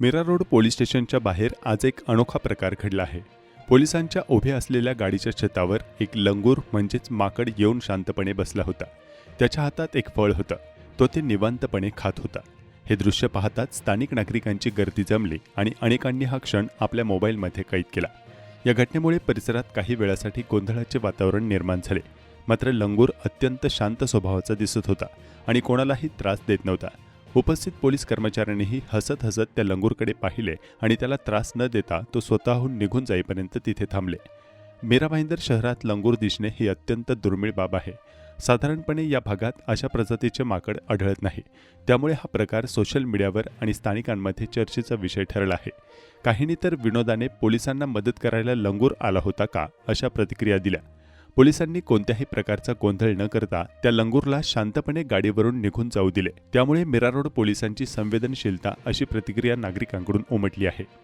Mira road police स्टेशनच्या बाहेर आज एक अनोखा प्रकार घडला आहे. पोलिसांच्या उभे असलेल्या गाडीच्या छतावर एक लंगूर म्हणजेच माकड येऊन शांतपणे बसला होता. त्याच्या हातात एक फळ होतं. तो ते निवांतपणे खात होता. हे दृश्य पाहताच स्थानिक नागरिकांची गर्दी जमली आणि अनेकांनी हा क्षण आपल्या मोबाईलमध्ये कैद केला. या घटनेमुळे परिसरात काही वेळासाठी गोंधळाचे वातावरण निर्माण झाले. मात्र लंगूर अत्यंत शांत स्वभावाचा दिसत होता आणि कोणालाही त्रास देत नव्हता. उपस्थित पोलीस कर्मचाऱ्यांनीही हसत हसत त्या लंगूरकडे पाहिले आणि त्याला त्रास न देता तो स्वतःहून निघून जाईपर्यंत तिथे थांबले. मीरा भाईंदर शहरात लंगूर दिसणे ही अत्यंत दुर्मिळ बाब आहे. साधारणपणे या भागात अशा प्रजातीचे माकड आढळत नाही. त्यामुळे हा प्रकार सोशल मीडियावर आणि स्थानिकांमध्ये चर्चेचा विषय ठरला आहे. काहींनी तर विनोदाने पोलिसांना मदत करायला लंगूर आला होता का अशा प्रतिक्रिया दिल्या. पोलिसांनी कोणत्याही प्रकारचा गोंधळ न करता त्या लंगूरला शांतपणे गाडीवरून निघून जाऊ दिले. त्यामुळे मिरारोड पोलिसांची संवेदनशीलता अशी प्रतिक्रिया नागरिकांकडून उमटली आहे.